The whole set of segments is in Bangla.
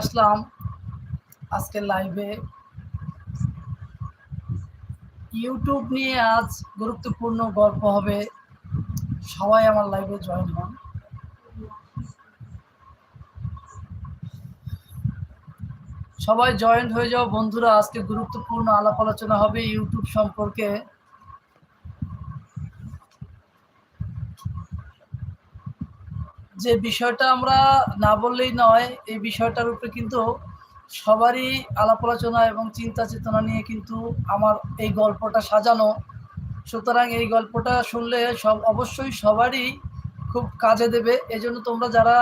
আসলাম আজকে লাইভে ইউটিউব নিয়ে আজ গুরুত্বপূর্ণ গল্প হবে, সবাই আমার লাইভে জয়েন হন। সবাই জয়েন্ট হয়ে যাও বন্ধুরা, আজকে গুরুত্বপূর্ণ আলাপ আলোচনা হবে ইউটিউব সম্পর্কে। যে বিষয়টা আমরা না বললেই নয়, এই বিষয়টার উপরে কিন্তু সবারই আলাপ আলোচনা এবং চিন্তা চেতনা নিয়ে কিন্তু আমার এই গল্পটা সাজানো। সুতরাং এই গল্পটা শুনলে সব, অবশ্যই সবারই খুব কাজে দেবে। এজন্য তোমরা যারা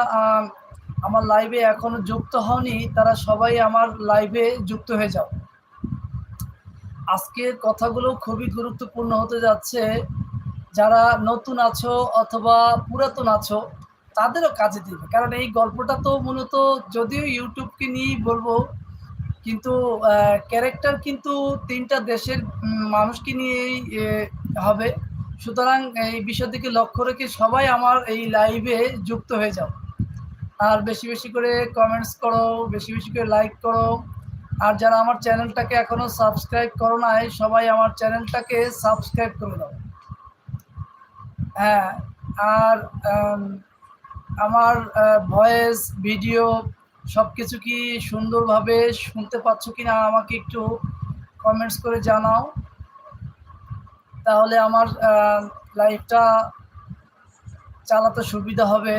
আমার লাইভে এখনও যুক্ত হওনি, তারা সবাই আমার লাইভে যুক্ত হয়ে যাও। আজকের কথাগুলো খুবই গুরুত্বপূর্ণ হতে যাচ্ছে, যারা নতুন আছো অথবা পুরাতন আছো তাদেরও কাজে দিবে। কারণ এই গল্পটা তো মূলত যদিও ইউটিউবকে নিয়েই বলব, কিন্তু ক্যারেক্টার কিন্তু তিনটা দেশের মানুষকে নিয়েই হবে। সুতরাং এই বিষয় দিকে লক্ষ্য রেখে সবাই আমার এই লাইভে যুক্ত হয়ে যাও। আর বেশি বেশি করে কমেন্টস করো, বেশি বেশি করে লাইক করো। আর যারা আমার চ্যানেলটাকে এখনও সাবস্ক্রাইব করো নাই, সবাই আমার চ্যানেলটাকে সাবস্ক্রাইব করে দাও। হ্যাঁ আর আমার ভয়েস ভিডিও সব কিছু কি সুন্দরভাবে শুনতে পাচ্ছ কি না আমাকে একটু কমেন্টস করে জানাও। তাহলে আমার লাইফটা চালাতে সুবিধা হবে।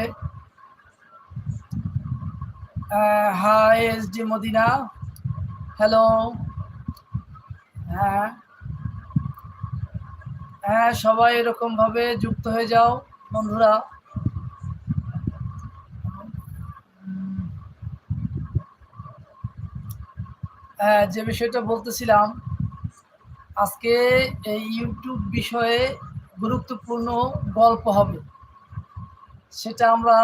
Hi S D Madina. Hello হ্যাঁ। হ্যাঁ সবাই এরকমভাবে যুক্ত হয়ে যাও, বন্ধুরা। যে বিষয়টা বলতেছিলাম, আজকে এই ইউটিউব বিষয়ে গুরুত্বপূর্ণ গল্প হবে। সেটা আমরা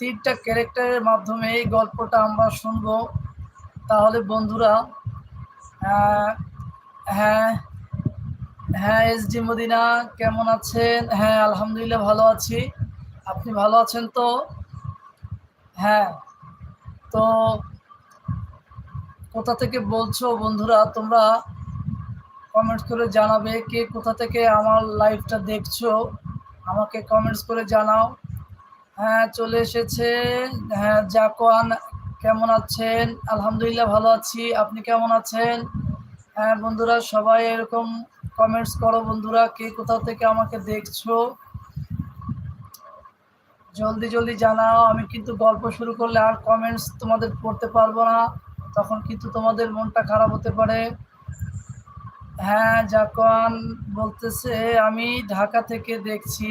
তিনটা ক্যারেক্টারের মাধ্যমে এই গল্পটা আমরা শুনব। তাহলে বন্ধুরা হ্যাঁ হ্যাঁ এস ডি মদিনা, কেমন আছেন? হ্যাঁ আলহামদুলিল্লাহ ভালো আছি। আপনি ভালো আছেন তো? হ্যাঁ তো কোথা থেকে বলছো বন্ধুরা? তোমরা কমেন্টস করে জানাবে কে কোথা থেকে আমার লাইভটা দেখছ। আমাকে কমেন্টস করে জানাও। হ্যাঁ চলে এসেছে। হ্যাঁ জাকোয়ান কেমন আছেন? আলহামদুলিল্লাহ ভালো আছি। আপনি কেমন আছেন? হ্যাঁ বন্ধুরা, সবাই এরকম কমেন্টস করো বন্ধুরা, কে কোথা থেকে আমাকে দেখছ? জলদি জলদি জানাও। আমি কিন্তু গল্প শুরু করলে আর কমেন্টস তোমাদের পড়তে পারব না। তখন কিন্তু তোমাদের মনটা খারাপ হতে পারে। হ্যাঁ জাকন বলতেছে, আমি ঢাকা থেকে দেখছি।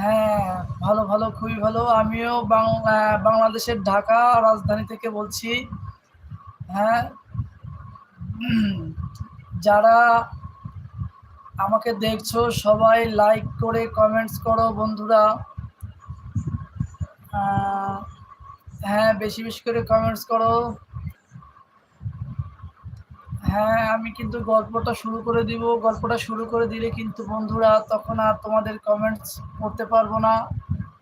হ্যাঁ ভালো ভালো, খুবই ভালো। আমিও বাংলাদেশের ঢাকা রাজধানী থেকে বলছি। হ্যাঁ যারা আমাকে দেখছ, সবাই লাইক করে কমেন্টস করো বন্ধুরা। হ্যাঁ বেশি বেশি করে কমেন্টস করো। হ্যাঁ আমি কিন্তু গল্পটা শুরু করে দিব। গল্পটা শুরু করে দিলে কিন্তু বন্ধুরা তখন আর তোমাদের কমেন্টস করতে পারব না।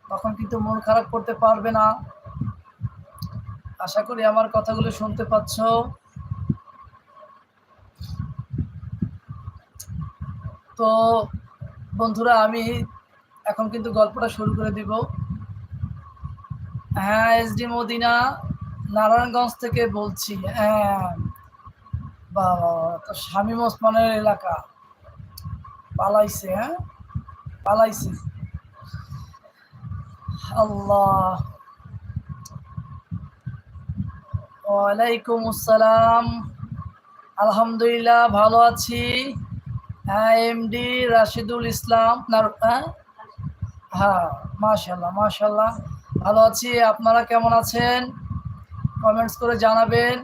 তখন কিন্তু মন খারাপ করতে পারবে না। আশা করি আমার কথাগুলো শুনতে পাচ্ছ। তো বন্ধুরা, আমি এখন কিন্তু গল্পটা শুরু করে দিব। হ্যাঁ এস ডি মদিনা, নারায়ণগঞ্জ থেকে বলছি। হ্যাঁ। তো ওসমানের এলাকা। পালাইছে হ্যাঁ? পালাইছে। আল্লাহ। ওয়ালাইকুম আসসালাম। আলহামদুলিল্লাহ, ভালো আছি। হ্যাঁ এমডি রাশিদুল ইসলাম হ্যাঁ? হ্যাঁ মাশাল্লাহ মাশাল্লাহ ভালো আছি, আপনারা কেমন আছেন? কমেন্টস করে জানাবেন।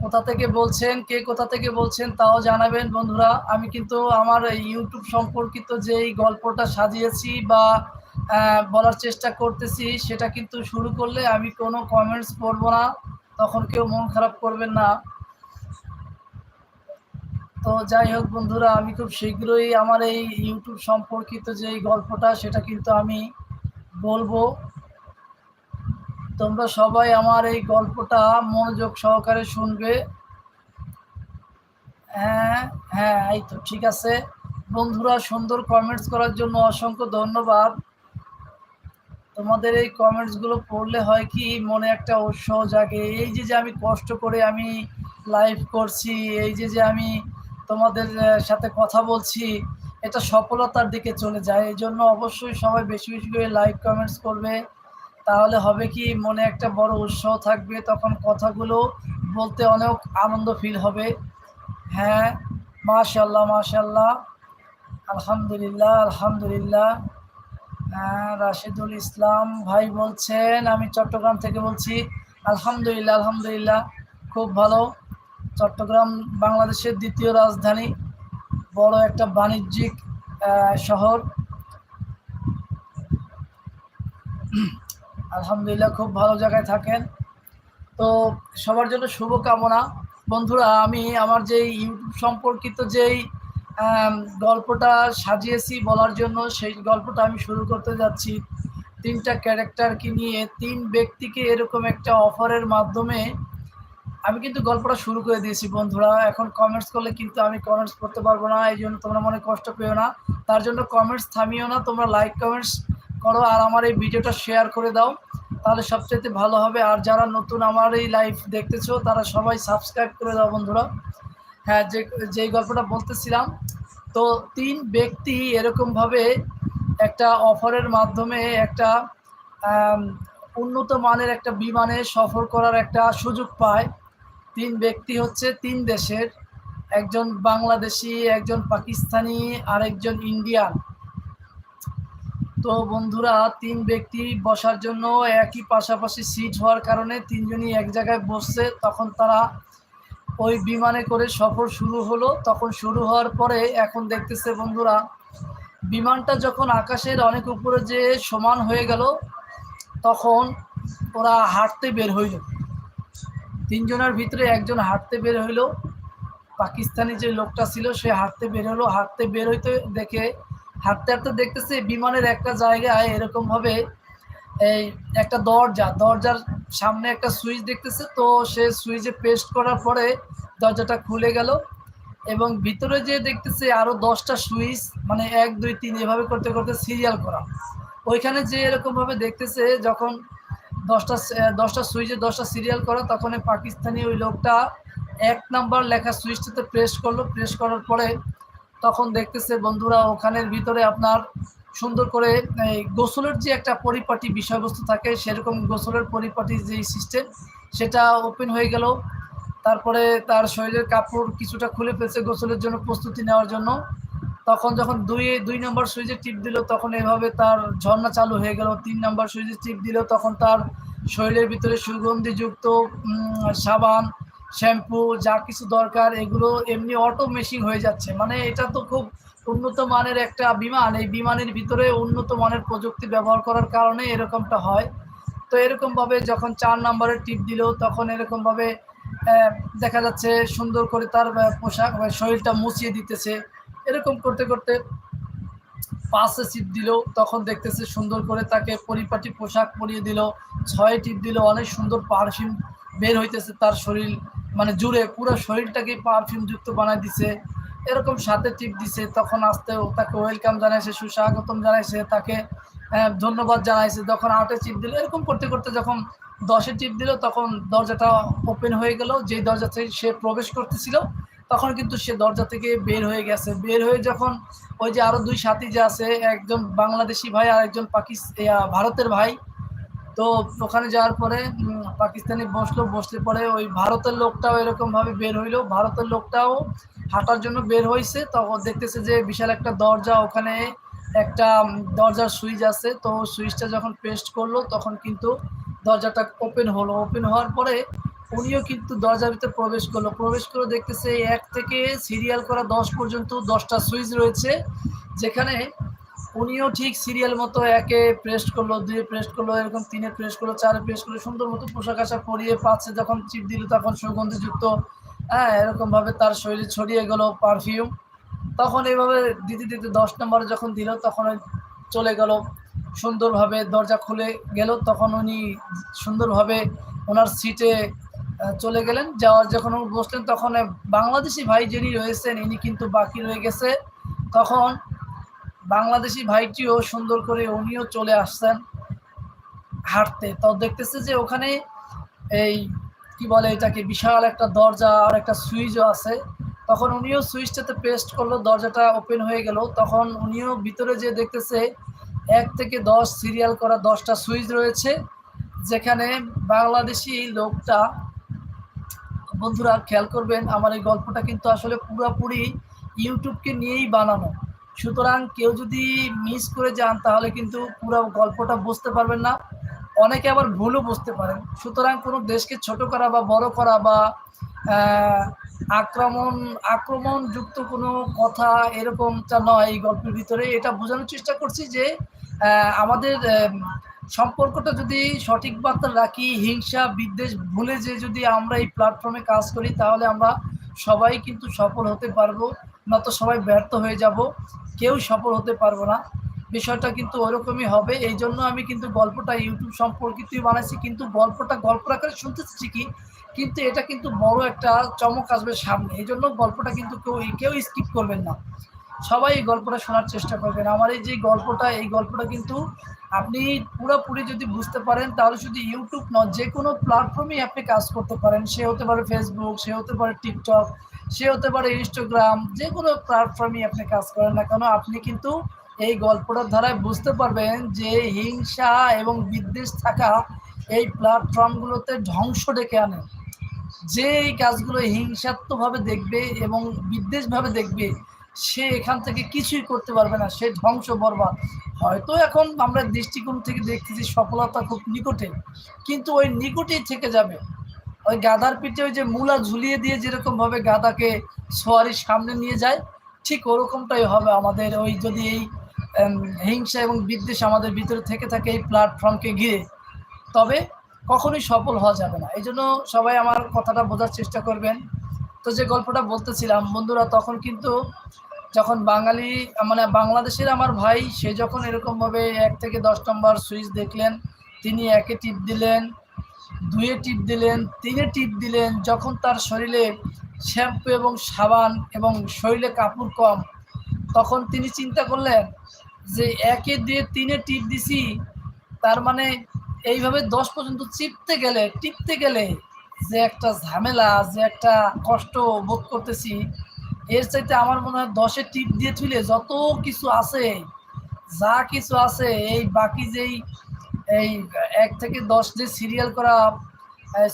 কোথা থেকে বলছেন, কে কোথা থেকে বলছেন তাও জানাবেন বন্ধুরা। আমি কিন্তু আমার ইউটিউব সম্পর্কিত যেই গল্পটা সাজিয়েছি বা বলার চেষ্টা করতেছি, সেটা কিন্তু শুরু করলে আমি কোনো কমেন্টস পড়ব না। তখন কেউ মন খারাপ করবেন না। তো যাই হোক বন্ধুরা, আমি খুব শীঘ্রই আমার এই ইউটিউব সম্পর্কিত যে গল্পটা, সেটা কিন্তু আমি বলব। তোমরা সবাই আমার এই গল্পটা মনোযোগ সহকারে শুনবে। হ্যাঁ হ্যাঁ এই তো, ঠিক আছে। বন্ধুরা, সুন্দর কমেন্টস করার জন্য অসংখ্য ধন্যবাদ। তোমাদের এই কমেন্টসগুলো পড়লে হয় কি, মনে একটা উৎসাহ জাগে। এই যে যে আমি কষ্ট করে আমি লাইভ করছি, এই যে যে আমি তোমাদের সাথে কথা বলছি, এটা সফলতার দিকে চলে যায়। এই জন্য অবশ্যই সবাই বেশি বেশি করে লাইক কমেন্টস করবে। তাহলে হবে কি মনে একটা বড় উৎসাহ থাকবে, তখন কথাগুলো বলতে অনেক আনন্দ ফিল হবে। হ্যাঁ মাশাল্লাহ মাশাল্লাহ আলহামদুলিল্লাহ আলহামদুলিল্লাহ। হ্যাঁ রাশিদুল ইসলাম ভাই বলছেন, আমি চট্টগ্রাম থেকে বলছি, আলহামদুলিল্লাহ আলহামদুলিল্লাহ। খুব ভালো। চট্টগ্রাম বাংলাদেশের দ্বিতীয় রাজধানী, বড় একটা বাণিজ্যিক শহর। আলহামদুলিল্লাহ, খুব ভালো জায়গায় থাকেন। তো সবার জন্য শুভকামনা। বন্ধুরা, আমি আমার যে ইউটিউব সম্পর্কিত যেই গল্পটা সাজিয়েছি বলার জন্য, সেই গল্পটা আমি শুরু করতে যাচ্ছি। তিনটা ক্যারেক্টারকে নিয়ে, তিন ব্যক্তিকে এরকম একটা অফারের মাধ্যমে আমি কিন্তু গল্পটা শুরু করে দিয়েছি, বন্ধুরা। এখন কমেন্টস করলে কিন্তু আমি কমেন্টস করতে পারব না, এই জন্য তোমরা মনে কষ্ট পেও না। তার জন্য কমেন্টস থামিও না, তোমরা লাইক কমেন্টস করো আর আমার এই ভিডিওটা শেয়ার করে দাও, তাহলে সবচেয়ে ভালো হবে। আর যারা নতুন আমার এই লাইভ দেখতেছো, তারা সবাই সাবস্ক্রাইব করে দাও বন্ধুরা। হ্যাঁ যে, যেই গল্পটা বলতেছিলাম, তো তিন ব্যক্তি এরকমভাবে একটা অফারের মাধ্যমে একটা উন্নত মানের একটা বিমানে সফর করার একটা সুযোগ পায়। তিন ব্যক্তি হচ্ছে তিন দেশের, একজন বাংলাদেশি, একজন পাকিস্তানি আর একজন ইন্ডিয়ান। তো বন্ধুরা, তিন ব্যক্তি বসার জন্য একই পাশাপাশি সিট হওয়ার কারণে তিনজনই এক জায়গায় বসছে। তখন তারা ওই বিমানে করে সফর শুরু হলো। তখন শুরু হওয়ার পরে এখন দেখতেছে বন্ধুরা, বিমানটা যখন আকাশের অনেক উপরে যে সমান হয়ে গেল, তখন ওরা হাঁটতে বের হইল। তিনজনের ভিতরে একজন হাঁটতে বের হইল। পাকিস্তানি যে লোকটা ছিল, সে হাঁটতে বের হলো। হাঁটতে বের হইতে দেখে হাঁটতে হাঁটতে দেখতেছে বিমানের একটা জায়গায় এরকমভাবে এই একটা দরজা, দরজার সামনে একটা সুইচ দেখতেছে, তো সে সুইচে পেস্ট করার পরে দরজাটা খুলে গেল এবং ভিতরে যে দেখতেছে আরও দশটা সুইচ মানে এক, দুই, তিন এভাবে করতে করতে সিরিয়াল করা। ওইখানে যে এরকমভাবে দেখতেছে যখন দশটা দশটা সুইচে দশটা সিরিয়াল করা, তখন পাকিস্তানি ওই লোকটা এক নাম্বার লেখা সুইচটাতে প্রেস করল। প্রেস করার পরে তখন দেখতেছে বন্ধুরা, ওখানের ভিতরে আপনার সুন্দর করে, এই গোসলের যে একটা পরিপাটি বিষয়বস্তু থাকে, সেরকম গোসলের পরিপাটি যে সিস্টেম সেটা ওপেন হয়ে গেল। তারপরে তার শরীরের কাপড় কিছুটা খুলে ফেলছে গোসলের জন্য, প্রস্তুতি নেওয়ার জন্য। তখন যখন দুই দুই নম্বর সুইচে টিপ দিল, তখন এভাবে তার ঝর্ণা চালু হয়ে গেল। তিন নম্বর সুইচে টিপ দিল, তখন তার শরীরের ভিতরে সুগন্ধিযুক্ত সাবান শ্যাম্পু, যা কিছু দরকার, এগুলো এমনি অটো মেশিন হয়ে যাচ্ছে। মানে এটা তো খুব উন্নত মানের একটা বিমান। এই বিমানের ভিতরে উন্নত মানের প্রযুক্তি ব্যবহার করার কারণে এরকমটা হয়। তো এরকমভাবে যখন চার নম্বরের টিপ দিল, তখন এরকমভাবে দেখা যাচ্ছে সুন্দর করে তার পোশাক শরীরটা মুছিয়ে দিতেছে। এরকম করতে করতে পাঁচে টিপ দিল, তখন দেখতেছে সুন্দর করে তাকে পরিপাটি পোশাক পরিয়ে দিল, ছয় টিপ দিল, অনেক সুন্দর পারফিউম বের হইতেছে তার শরীর। মানে জুড়ে পুরো শরীরটাকে পারফিউম যুক্ত বানাই দিছে। এরকম সাথে টিপ দিছে, তখন আসতে তাকে ওয়েলকাম জানাইছে, সুস্বাগতম জানাইছে, তাকে ধন্যবাদ জানাইছে। যখন আটে চিপ দিল, এরকম করতে করতে যখন দশে টিপ দিল, তখন দরজাটা ওপেন হয়ে গেল। যেই দরজা থেকে সে প্রবেশ করতেছিল, তখন কিন্তু সে দরজা থেকে বের হয়ে গেছে। বের হয়ে যখন ওই যে আরও দুই সাথী যে আছে, একজন বাংলাদেশি ভাই আর একজন পাকিস্তান ভারতের ভাই তো ওখানে যাওয়ার পরে পাকিস্তানি বসল, বসলে পরে ওই ভারতের লোকটাও এরকমভাবে বের হইল। ভারতের লোকটাও হাঁটার জন্য বের হয়েছে তখন দেখতেছে যে বিশাল একটা দরজা, ওখানে একটা দরজার সুইচ আছে। তো সুইচটা যখন পেস্ট করল, তখন কিন্তু দরজাটা ওপেন হলো। ওপেন হওয়ার পরে উনিও কিন্তু দরজার ভিতরে প্রবেশ করল। প্রবেশ করে দেখতেছে, এক থেকে সিরিয়াল করা দশ পর্যন্ত দশটা সুইচ রয়েছে, যেখানে উনিও ঠিক সিরিয়াল মতো একে প্রেস করল, দুয়ে প্রেস করল, এরকম তিনে প্রেস করল, চারে প্রেস করল, সুন্দর মতো পোশাক আশাক পরিয়ে পাচ্ছে যখন চিপ দিল তখন সুগন্ধিযুক্ত। হ্যাঁ এরকমভাবে তার শরীরে ছড়িয়ে গেল পারফিউম তখন এইভাবে দিতে দিতে দশ নম্বরে যখন দিল, তখন চলে গেল, সুন্দরভাবে দরজা খুলে গেল। তখন উনি সুন্দরভাবে ওনার সিটে চলে গেলেন। যাওয়ার যখন বসলেন, তখন বাংলাদেশি ভাই যিনি রয়েছেন, ইনি কিন্তু বাকি রয়ে গেছে। তখন বাংলাদেশি ভাইটিও সুন্দর করে উনিও চলে আসছেন হাঁটতে। তো দেখতেছে যে ওখানে এই কি বলে এটাকে, বিশাল একটা দরজা আর একটা সুইচও আছে। তখন উনিও সুইচটাতে পেস্ট করল, দরজাটা ওপেন হয়ে গেল। তখন উনিও ভিতরে যে দেখতেছে এক থেকে দশ সিরিয়াল করা দশটা সুইচ রয়েছে, যেখানে বাংলাদেশি লোকটা, বন্ধুরা খেয়াল করবেন, আমার এই গল্পটা কিন্তু আসলে পুরোপুরি ইউটিউবকে নিয়েই বানানো। সুতরাং কেউ যদি মিস করে যান, তাহলে কিন্তু পুরো গল্পটা বুঝতে পারবেন না। অনেকে আবার ভুলও বুঝতে পারেন। সুতরাং কোনো দেশকে ছোট করা বা বড় করা বা আক্রমণ, আক্রমণযুক্ত কোনো কথা এরকমটা নয় এই গল্পের ভিতরে। এটা বোঝানোর চেষ্টা করছি যে আমাদের সম্পর্কটা যদি সঠিক বার্তা রাখি, হিংসা, বিদ্বেষ ভুলে যে যদি আমরা এই প্ল্যাটফর্মে কাজ করি, তাহলে আমরা সবাই কিন্তু সফল হতে পারব নত সবাই ব্যর্থ হয়ে যাব। কেউ সফল হতে পারব না। বিষয়টা কিন্তু ওরকমই হবে। এই জন্য আমি কিন্তু গল্পটা ইউটিউব সম্পর্কিতই বানাইছি, কিন্তু গল্পটা গল্প আকারে শুনতেছি ঠিকই কিন্তু এটা কিন্তু বড় একটা চমক আসবে সামনে। এই জন্য গল্পটা কিন্তু কেউ কেউ স্কিপ করবেন না। সবাই এই গল্পটা শোনার চেষ্টা করবেন। আমার এই যে গল্পটা, এই গল্পটা কিন্তু আপনি পুরোপুরি যদি বুঝতে পারেন, তাহলে শুধু ইউটিউব নয়, যে কোনো প্ল্যাটফর্মেই আপনি কাজ করতে পারেন। সে হতে পারে ফেসবুক সে হতে পারে টিকটক সে হতে পারে ইনস্টাগ্রাম যে কোনো প্ল্যাটফর্মেই আপনি কাজ করেন না কেন, আপনি কিন্তু এই গল্পটার ধারায় বুঝতে পারবেন যে হিংসা এবং বিদ্বেষ থাকা এই প্ল্যাটফর্মগুলোতে ধ্বংস ডেকে আনে। যে এই কাজগুলো হিংসাত্মকভাবে দেখবে এবং বিদ্বেষভাবে দেখবে সে এখান থেকে কিছুই করতে পারবে না, সে ধ্বংস বরবাদ। হয়তো এখন আমরা দৃষ্টিকোণ থেকে দেখতেছি সফলতা খুব নিকটে, কিন্তু ওই নিকটেই থেকে যাবে। ওই গাধার পিঠে ওই যে মূলা ঝুলিয়ে দিয়ে যেরকমভাবে গাধাকে সোয়ারির সামনে নিয়ে যায়, ঠিক ওরকমটাই হবে আমাদের ওই যদি এই হিংসা এবং বিদ্বেষ আমাদের ভিতরে থেকে থাকে এই প্ল্যাটফর্মকে ঘিরে। তবে কখনোই সফল হওয়া যাবে না। এই জন্য সবাই আমার কথাটা বোঝার চেষ্টা করবেন। তো যে গল্পটা বলতেছিলাম, বন্ধুরা, তখন কিন্তু যখন বাঙালি মানে বাংলাদেশের আমার ভাই, সে যখন এরকমভাবে এক থেকে দশ নম্বর সুইচ দেখলেন, তিনি একে টিপ দিলেন, দুয়ে টিপ দিলেন, তিনে টিপ দিলেন, যখন তার শরীরে শ্যাম্পু এবং সাবান এবং শরীরে কাপড় কম, তখন তিনি চিন্তা করলেন যে একে দিয়ে তিনে টিপ দিছি, তার মানে এইভাবে দশ পর্যন্ত চিপতে গেলে, টিপতে গেলে যে একটা ঝামেলা, যে একটা কষ্ট বোধ করতেছি এর চাইতে আমার মনে হয় দশে টিপ দিয়ে তুলে যত কিছু আছে, যা কিছু আছে, এই বাকি যেই, এই এক থেকে দশ যে সিরিয়াল করা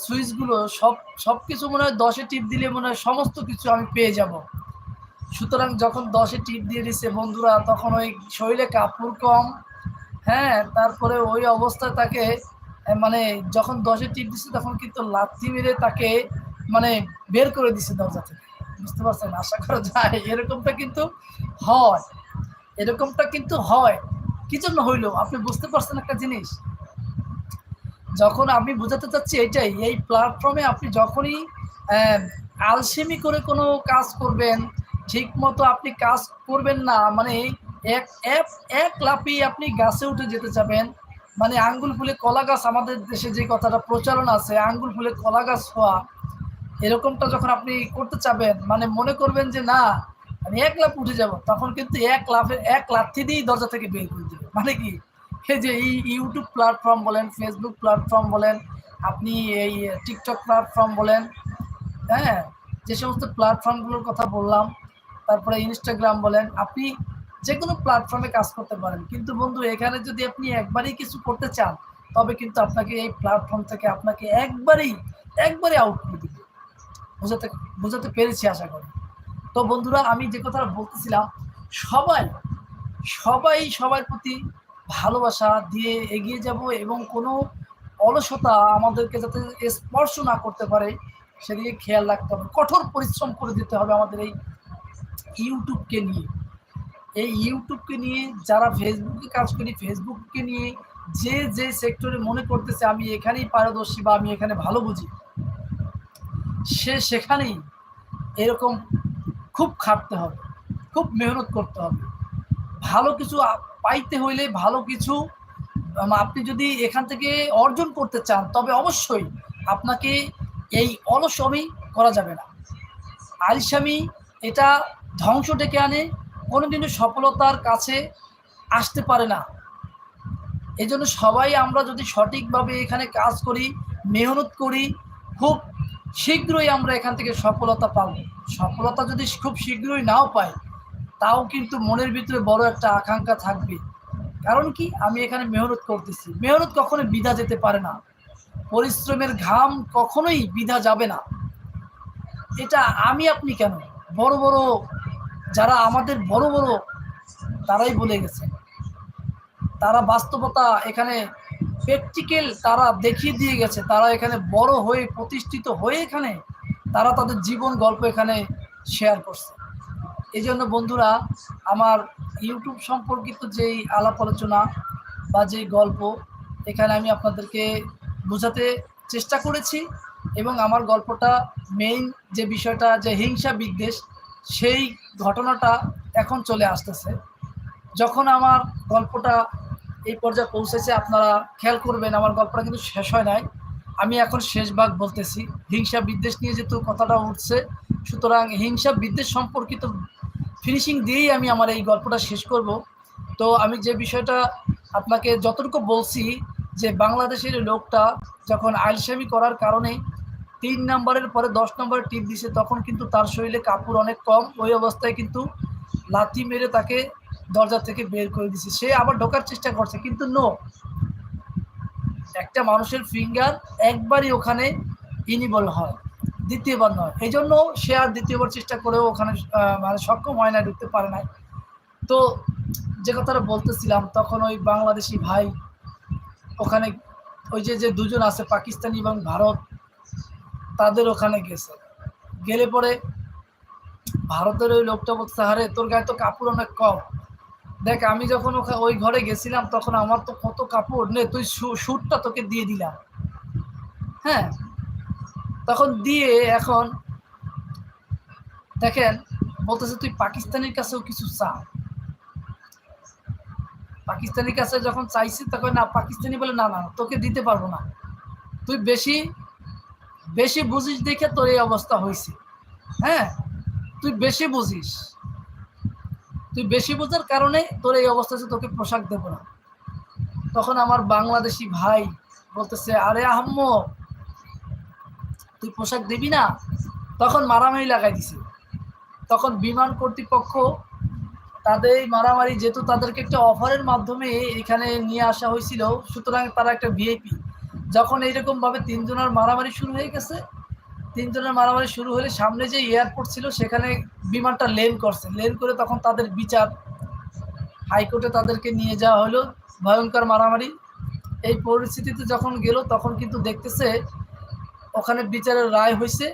সুইচগুলো সব সব কিছু মনে হয় দশে টিপ দিলে মনে হয় সমস্ত কিছু আমি পেয়ে যাব। সুতরাং যখন দশে টিপ দিয়ে দিছে বন্ধুরা, তখন ওই শরীরে কাপড় কম হ্যাঁ তারপরে ওই অবস্থায় তাকে মানে যখন দশে টিপ দিচ্ছে তখন কিন্তু লাথি মেরে তাকে মানে বের করে দিচ্ছে দরজা থেকে। বুঝতে পারছেন? আশা করা যায় এরকমটা কিন্তু হয়। এরকমটা কিন্তু হয়। কি জন্য হইল? আপনি বুঝতে পারছেন একটা জিনিস? যখন আমি বোঝাতে চাচ্ছি এটাই, এই প্ল্যাটফর্মে আপনি যখনই আলসেমি করে কোনো কাজ করবেন ঠিক মতো আপনি কাজ করবেন না মানে এক এক এক লাফি আপনি গাছে উঠে যেতে চাবেন। মানে আঙ্গুল ফুলে কলা গাছ আমাদের দেশে যে কথাটা প্রচলন আছে, আঙ্গুল ফুলে কলা গাছ হওয়া এরকমটা যখন আপনি করতে চাবেন মানে মনে করবেন যে, না, আমি এক লাফ উঠে যাব, তখন কিন্তু এক লাফে, এক লাথি দিয়েই দরজা থেকে বের করে দেবে মানে কি? এই যে এই ইউটিউব প্ল্যাটফর্ম বলেন ফেসবুক প্ল্যাটফর্ম বলেন, আপনি এই টিকটক প্ল্যাটফর্ম বলেন হ্যাঁ? যে সমস্ত প্ল্যাটফর্মগুলোর কথা বললাম, তারপরে ইনস্টাগ্রাম বলেন, আপনি যে কোনো প্ল্যাটফর্মে কাজ করতে পারেন। কিন্তু বন্ধু, এখানে যদি আপনি একবারই কিছু করতে চান, তবে কিন্তু আপনাকে এই প্ল্যাটফর্ম থেকে আপনাকে একবারেই একবারে আউট করে দিবে। বোঝাতে বোঝাতে পেরেছি আশা করি। তো বন্ধুরা, আমি যে কথাটা বলতেছিলাম, সবাই সবাই সবার প্রতি ভালোবাসা দিয়ে এগিয়ে যাব এবং কোনো অলসতা আমাদেরকে যাতে স্পর্শ না করতে পারে, সেদিকে খেয়াল রাখতে হবে। কঠোর পরিশ্রম করে দিতে হবে আমাদের এই ইউটিউবকে নিয়ে। এই ইউটিউবকে নিয়ে, যারা ফেসবুকে কাজ করি, ফেসবুককে নিয়ে যে যে সেক্টরে মনে করতেছে, আমি এখানেই পারদর্শী বা আমি এখানে ভালো বুঝি। সে সেখানেই এরকম খুব খাটতে হবে, খুব মেহনত করতে হবে। ভালো কিছু পাইতে হইলে ভালো কিছু আপনি যদি এখান থেকে অর্জন করতে চান, তবে অবশ্যই আপনাকে এই অলসমি করা যাবে না। আলসামি এটা ধ্বংস ডেকে আনে, কোনোদিনও সফলতার কাছে আসতে পারে না। এই জন্য সবাই আমরা যদি সঠিকভাবে এখানে কাজ করি, মেহনত করি, খুব শীঘ্রই আমরা এখান থেকে সফলতা পাব। সফলতা যদি খুব শীঘ্রই নাও পাই, তাও কিন্তু মনের ভিতরে বড় একটা আকাঙ্ক্ষা থাকবে। কারণ কি? আমি এখানে মেহনত করতেছি। মেহনত কখনো বিধা যেতে পারে না। পরিশ্রমের ঘাম কখনোই বিধা যাবে না। এটা আমি আপনি কেন? বড় বড় যারা আমাদের বড় বড়, তারাই বলে গেছে তারা বাস্তবতা এখানে প্র্যাকটিক্যাল তারা দেখিয়ে দিয়ে গেছে, তারা এখানে বড় হয়ে প্রতিষ্ঠিত হয়ে এখানে তারা তাদের জীবন গল্প এখানে শেয়ার করছে। এই জন্য বন্ধুরা, আমার ইউটিউব সম্পর্কিত যেই আলাপ আলোচনা বা যেই গল্প, এখানে আমি আপনাদেরকে বোঝাতে চেষ্টা করেছি এবং আমার গল্পটা মেইন যে বিষয়টা, যে হিংসা বিদ্বেষ, সেই ঘটনাটা এখন চলে আসতেছে। যখন আমার গল্পটা এই পর্যায়ে পৌঁছেছে, আপনারা খেয়াল করবেন, আমার গল্পটা কিন্তু শেষ হয় নাই। আমি এখন শেষ ভাগ বলতেছি। হিংসা বিদ্বেষ নিয়ে যেহেতু কথাটা উঠছে, সুতরাং হিংসা বিদ্বেষ সম্পর্কিত ফিনিশিং দিয়েই আমি আমার এই গল্পটা শেষ করব। তো আমি যে বিষয়টা আপনাকে যতটুকু বলছি, যে বাংলাদেশের লোকটা যখন আইলসামি করার কারণে তিন নম্বরের পরে দশ নম্বরে টিপ দিছে, তখন কিন্তু তার শরীরে কাপড় অনেক কম। ওই অবস্থায় কিন্তু লাথি মেরে তাকে দরজা থেকে বের করে দিছে। সে আবার ঢোকার চেষ্টা করছে, কিন্তু নো একটা মানুষের ফিঙ্গার একবারই ওখানে ইনিবল হয়, দ্বিতীয়বার নয়। এই জন্য সে আর দ্বিতীয়বার চেষ্টা করেও ওখানে মানে সক্ষম হয় না, ঢুকতে পারে না। তো যে কথাটা বলতেছিলাম, তখন ওই বাংলাদেশি ভাই ওখানে, ওই যে যে দুজন আছে, পাকিস্তানি এবং ভারত, তাদের ওখানে গেছে। গেলে পরে ভারতের ওই লোকটা বলছে, আরে, তোর গায়ে তো কাপড় অনেক কম। দেখ, আমি যখন ওই ঘরে গেছিলাম, তখন আমার তো কত কাপড়। নে, তুই শ্যুটটা তোকে দিয়ে দিলাম। হ্যাঁ? তখন দিয়ে এখন দেখেন, বলতেছে, তুই পাকিস্তানের কাছেও কিছু চা। পাকিস্তানের কাছে যখন চাইছি, তখন না, পাকিস্তানি বলে, না না, তোকে দিতে পারব না। তুই বেশি বেশি বুঝিস দেখে তোর এই অবস্থা হয়েছে। হ্যাঁ? তুই বেশি বুঝিস। তুই বেশি বোঝার কারণে তোর এই অবস্থা হচ্ছে তোকে পোশাক দেবো না। তখন আমার বাংলাদেশি ভাই বলতেছে, আরে আহম্ম তুই পোশাক দিবি না? তখন মারামারি লাগাই দিছে। তখন বিমান কর্তৃপক্ষ তাদের এই মারামারি, যেহেতু তাদেরকে একটা অফারের মাধ্যমে এখানে নিয়ে আসা হয়েছিল, সুতরাং তারা একটা ভিআইপি। যখন এইরকম ভাবে তিনজনের মারামারি শুরু হয়ে গেছে তিনজনের মারামারি শুরু হলে সামনে যে এয়ারপোর্ট ছিল, সেখানে বিমানটা লেন করছে। লেন করে তখন তাদের বিচার। হাইকোর্টে তাদেরকে নিয়ে যাওয়া হলো। ভয়ঙ্কর মারামারি। এই পরিস্থিতিতে যখন গেল, তখন কিন্তু দেখতেছে ওখানে বিচারের রায় হয়েছে।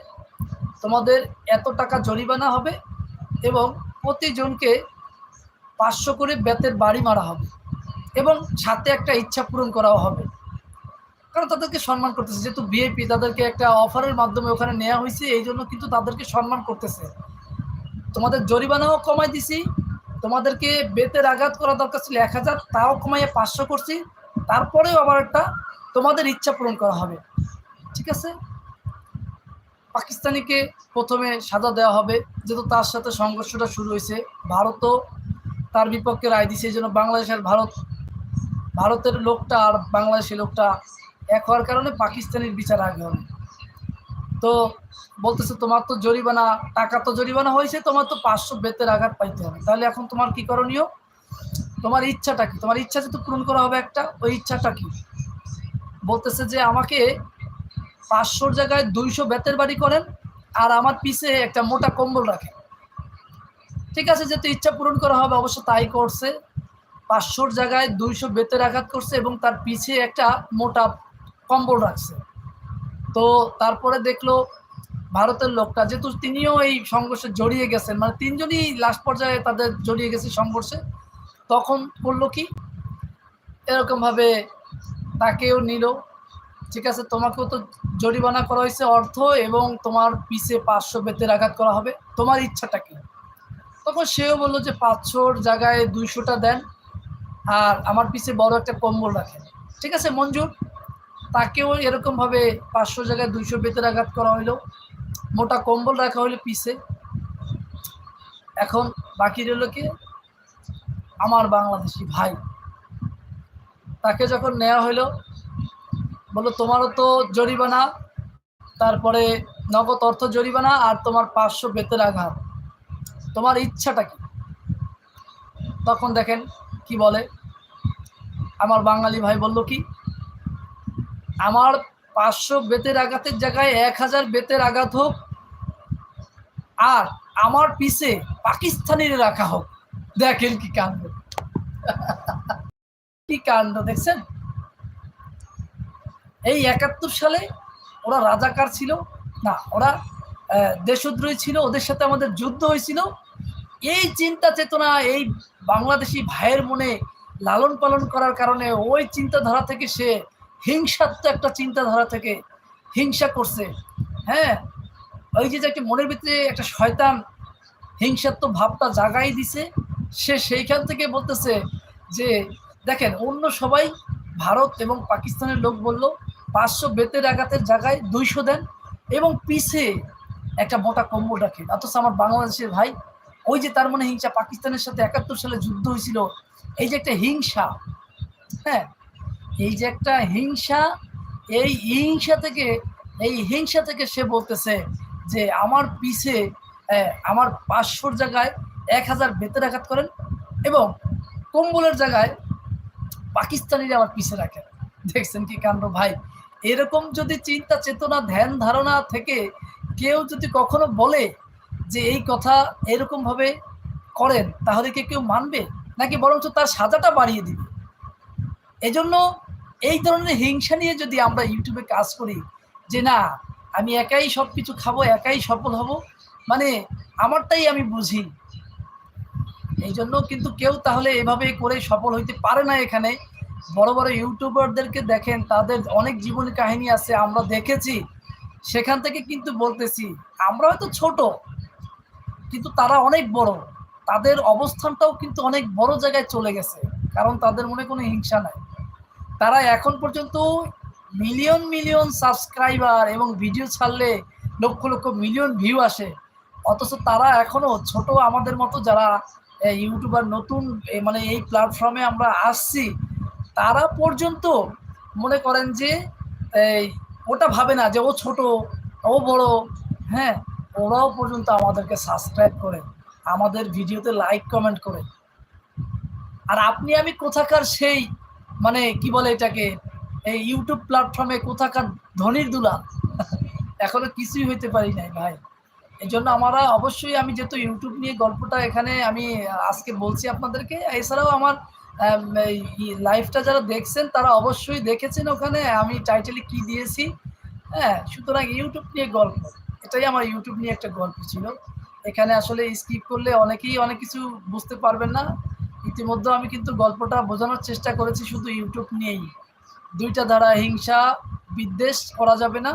তোমাদের এত টাকা জরিমানা হবে এবং প্রতিজনকে পাঁচশো করে বেতের বাড়ি মারা হবে এবং সাথে একটা ইচ্ছা পূরণ করাও হবে। কারণ তাদেরকে সম্মান করতেছে। যেহেতু বিএপি তাদেরকে একটা অফারের মাধ্যমে ওখানে নেওয়া হয়েছে, এই জন্য কিন্তু তাদেরকে সম্মান করতেছে। তোমাদের জরিমানাও কমাই দিছি। তোমাদেরকে বেতের আঘাত করা দরকার ছিল এক হাজার, তাও কমাইয়ে পাঁচশো করছি। তারপরেও আবার একটা তোমাদের ইচ্ছা পূরণ করা হবে। ঠিক আছে? পাকিস্তানিকে প্রথমে সাজা দেওয়া হবে, যেহেতু তার সাথে সংঘর্ষটা শুরু হয়েছে। ভারতও তার বিপক্ষে রায় দিছে এই জন্য বাংলাদেশের ভারত, ভারতের লোকটা আর বাংলাদেশের লোকটা এক হওয়ার কারণে পাকিস্তানের বিচার আগে হবে। তো বলতেছে, তোমার তো জরিমানা, টাকা তো জরিমানা হয়েছে, তোমার তো পাঁচশো বেতের আঘাত পাইতে হবে। তাহলে এখন তোমার কি করণীয়? তোমার ইচ্ছাটা কি? তোমার ইচ্ছা যেহেতু পূরণ করা হবে একটা, ওই ইচ্ছাটা কি? বলতেছে যে, আমাকে পাঁচশোর জায়গায় দুইশো বেতের বাড়ি করেন আর আমার পিছে একটা মোটা কম্বল রাখেন। ঠিক আছে, যেহেতু ইচ্ছা পূরণ করা হবে, অবশ্য তাই করছে। পাঁচশোর জায়গায় দুইশো বেতের আঘাত করছে এবং তার পিছে একটা মোটা কম্বল রাখছে। তো তারপরে দেখল ভারতের লোকটা, যেহেতু তিনিও এই সংঘর্ষে জড়িয়ে গেছেন মানে তিনজনই লাস্ট পর্যায়ে তাদের জড়িয়ে গেছে সংঘর্ষে, তখন করল কি, এরকমভাবে তাকেও নিল, ঠিক আছে, তোমাকেও তো জরিমানা করা হয়েছে অর্থ এবং তোমার পিছে পাঁচশো বেতের আঘাত করা হবে, তোমার ইচ্ছাটা কি? তখন সেও বলল যে পাঁচশোর জায়গায় দুইশোটা দেন, আর আমার পিছে বড় একটা কম্বল রাখেন। ঠিক আছে, মঞ্জুর তাকেও এরকমভাবে পাঁচশো জায়গায় দুইশো বেতের আঘাত করা হইল। মোটা কম্বল রাখা হইল পিসে এখন বাকি রইল কি? আমার বাংলাদেশি ভাই। তাকে যখন নেওয়া হইল, বলল, তোমারও তো জরিমানা, তারপরে নগদ অর্থ জরিমানা আর তোমার পাঁচশো বেতের আঘাত। তোমার ইচ্ছাটা কি? তখন দেখেন কি বলে। আমার বাঙালি ভাই বলল কি আমার পাঁচশো বেতের আঘাতের জায়গায় এক হাজার বেতের আঘাত হোক, আর আমার পিছে পাকিস্তানির রাখা হোক। দেখেন কি কাণ্ড। কি কাণ্ড দেখছেন? এই একাত্তর সালে ওরা রাজাকার ছিল। না, ওরা দেশদ্রোহী ছিল। ওদের সাথে আমাদের যুদ্ধ হয়েছিল। এই চিন্তা চেতনা, এই বাংলাদেশি ভাইয়ের মনে লালন পালন করার কারণে ওই চিন্তাধারা থেকে সে হিংসাত্ম একটা চিন্তাধারা থেকে হিংসা করছে হ্যাঁ? ওই যে একটা মনের ভিতরে একটা শয়তান হিংসাত্ম ভাবটা জাগাই দিছে, সে সেইখান থেকে বলতেছে যে, দেখেন, অন্য সবাই ভারত এবং পাকিস্তানের লোক বলল, পাঁচশো বেতের আঘাতের জায়গায় দুইশো দেন এবং পিছে একটা মোটা কম্বল রাখেন। অথচ আমার বাংলাদেশের ভাই, ওই যে তার মানে হিংসা, পাকিস্তানের সাথে একাত্তর সালে যুদ্ধ হয়েছিল, এই যে একটা হিংসা হ্যাঁ? এই যে একটা হিংসা, এই হিংসা থেকে, এই হিংসা থেকে সে বলতেছে যে আমার পিছে আমার পাঁচশোর জায়গায় এক হাজার বেতের আঘাত করেন এবং কম্বলের জায়গায় পাকিস্তানিরা আমার পিছে রাখেন। দেখছেন কি কাণ্ড ভাই? এরকম যদি চিন্তা, চেতনা, ধ্যান, ধারণা থেকে কেউ যদি কখনো বলে যে এই কথা এরকমভাবে করেন, তাহলে কি কেউ মানবে? নাকি বরঞ্চ তার সাজাটা বাড়িয়ে দিবে? এজন্য এই ধরনের হিংসা নিয়ে যদি আমরা ইউটিউবে কাজ করি, যে না, আমি একাই সব কিছু খাব, একাই সফল হব মানে আমারটাই আমি বুঝি। এই জন্য কিন্তু কেউ তাহলে এভাবে করে সফল হইতে পারে না এখানে। বড় বড় ইউটিউবারদেরকে দেখেন, তাদের অনেক জীবনী কাহিনী আছে, আমরা দেখেছি। সেখান থেকে কিন্তু বলতেছি, আমরা হয়তো ছোট, কিন্তু তারা অনেক বড়। তাদের অবস্থানটাও কিন্তু অনেক বড় জায়গায় চলে গেছে, কারণ তাদের মনে কোনো হিংসা নাই। তারা এখন পর্যন্ত মিলিয়ন মিলিয়ন সাবস্ক্রাইবার এবং ভিডিও ছাড়লে লক্ষ লক্ষ মিলিয়ন ভিউ আসে। অথচ তারা এখনও ছোট আমাদের মতো যারা ইউটিউবার নতুন মানে এই প্ল্যাটফর্মে আমরা আসছি, তারা পর্যন্ত মনে করেন যে ওটা ভাবে না যে ও ছোট, ও বড় হ্যাঁ ওরাও পর্যন্ত আমাদেরকে সাবস্ক্রাইব করে, আমাদের ভিডিওতে লাইক কমেন্ট করে। আর আপনি আমি কোথাকার সেই মানে কি বলে এটাকে? এই ইউটিউব প্ল্যাটফর্মে কোথাকার ধনির দুলা এখনও কিছুই হইতে পারি নাই ভাই। এই জন্য আমরা অবশ্যই আমি যেহেতু ইউটিউব নিয়ে গল্পটা এখানে আমি আজকে বলছি আপনাদেরকে, এছাড়াও আমার লাইফটা যারা দেখছেন তারা অবশ্যই দেখেছেন ওখানে আমি টাইটেলে কি দিয়েছি। হ্যাঁ সুতরাং ইউটিউব নিয়ে গল্প। এটাই আমার ইউটিউব নিয়ে একটা গল্প ছিল। এখানে আসলে স্কিপ করলে অনেকেই অনেক কিছু বুঝতে পারবেন না। ইতিমধ্যে আমি কিন্তু গল্পটা বোঝানোর চেষ্টা করেছি, শুধু ইউটিউব নিয়েই। দুইটা ধারা হিংসা, বিদ্বেষ করা যাবে না,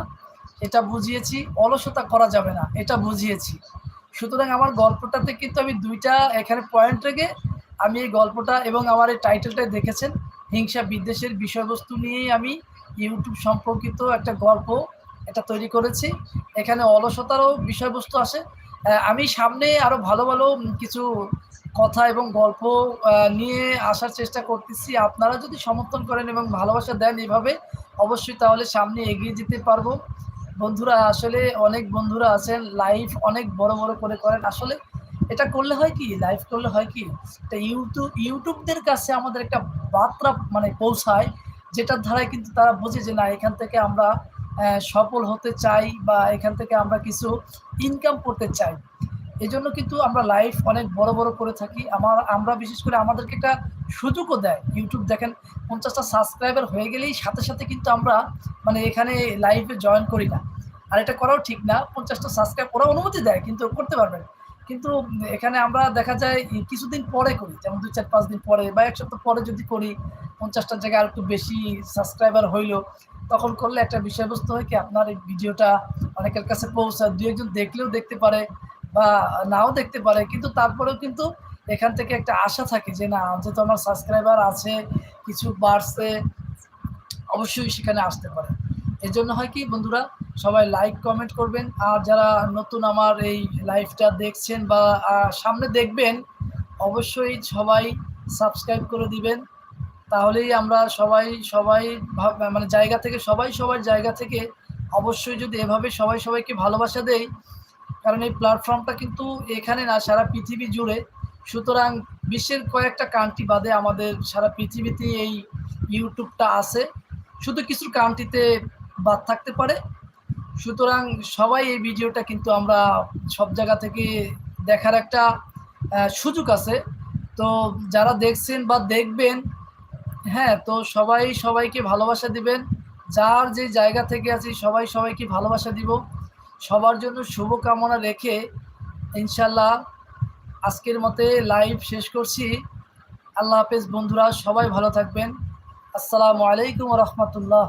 এটা বুঝিয়েছি, অলসতা করা যাবে না, এটা বুঝিয়েছি। সুতরাং আমার গল্পটাতে কিন্তু আমি দুইটা, এখানে পয়েন্ট রেখে আমি এই গল্পটা এবং আমার এই টাইটেলটাই দেখেছেন। হিংসা, বিদ্বেষের বিষয়বস্তু নিয়েই আমি ইউটিউব সম্পর্কিত একটা গল্প এটা তৈরি করেছি। এখানে অলসতারও বিষয়বস্তু আসে আমি সামনে আরও ভালো ভালো কিছু কথা এবং গল্প নিয়ে আসার চেষ্টা করতেছি। আপনারা যদি সমর্থন করেন এবং ভালোবাসা দেন এভাবে, অবশ্যই তাহলে সামনে এগিয়ে যেতে পারব। বন্ধুরা, আসলে অনেক বন্ধুরা আছেন লাইভ অনেক বড় বড় করে করেন। আসলে এটা করলে হয় কি? লাইভ করলে হয় কি? এটা ইউটিউব ইউটিউবদের কাছে আমাদের একটা বার্তা মানে পৌঁছায়, যেটার ধারায় কিন্তু তারা বোঝে যে না, এখান থেকে আমরা সফল হতে চাই বা এখান থেকে আমরা কিছু ইনকাম করতে চাই। এই জন্য কিন্তু আমরা লাইভ অনেক বড় বড় করে থাকি। আমার, আমরা বিশেষ করে আমাদেরকে একটা সুযোগও দেয়। ইউটিউব দেখেন, পঞ্চাশটা সাবস্ক্রাইবার হয়ে গেলেই সাথে সাথে কিন্তু আমরা মানে এখানে লাইভে জয়েন করি না। আর এটা করাও ঠিক না। পঞ্চাশটা সাবস্ক্রাইব ওরা অনুমতি দেয়, কিন্তু করতে পারবেন কিন্তু এখানে আমরা দেখা যায় কিছুদিন পরে করি। যেমন দুই চার পাঁচ দিন পরে বা এক সপ্তাহ পরে যদি করি, পঞ্চাশটার জায়গায় আর একটু বেশি সাবস্ক্রাইবার হইল তখন করলে একটা বিষয়বস্তু হয় কি, আপনার এই ভিডিওটা অনেকের কাছে পৌঁছায় দু একজন দেখলেও দেখতে পারে বা নাও দেখতে পারে, কিন্তু তারপরেও কিন্তু এখান থেকে একটা আশা থাকে যে না, যেহেতু আমার সাবস্ক্রাইবার আছে, কিছু বাড়ছে, অবশ্যই সেখানে আসতে পারে। এই জন্য হয় কি বন্ধুরা, সবাই লাইক কমেন্ট করবেন। আর যারা নতুন আমার এই লাইভটা দেখছেন বা সামনে দেখবেন, অবশ্যই সবাই সাবস্ক্রাইব করে দিবেন। তাহলেই আমরা সবাই সবাই মানে জায়গা থেকে, সবাই সবার জায়গা থেকে অবশ্যই যদি এভাবে সবাই সবাইকে ভালোবাসা দেই, কারণ এই প্ল্যাটফর্মটা কিন্তু এখানে না, সারা পৃথিবী জুড়ে। সুতরাং বিশ্বের কয়েকটা কান্ট্রি বাদে আমাদের সারা পৃথিবীতে এই ইউটিউবটা আছে। শুধু কিছু কান্ট্রিতে বাদ থাকতে পারে। সুতরাং সবাই এই ভিডিওটা কিন্তু আমরা সব জায়গা থেকে দেখার একটা সুযোগ আছে। তো যারা দেখছেন বা দেখবেন হ্যাঁ তো সবাই সবাইকে ভালোবাসা দিবেন। যার যে জায়গা থেকে আছি, সবাই সবাইকে ভালোবাসা দিব। সবার জন্য শুভকামনা রেখে ইনশাল্লাহ আজকের মতে লাইভ শেষ করছি। আল্লাহ হাফেজ বন্ধুরা, সবাই ভালো থাকবেন। আসসালামু আলাইকুম রহমতুল্লাহ।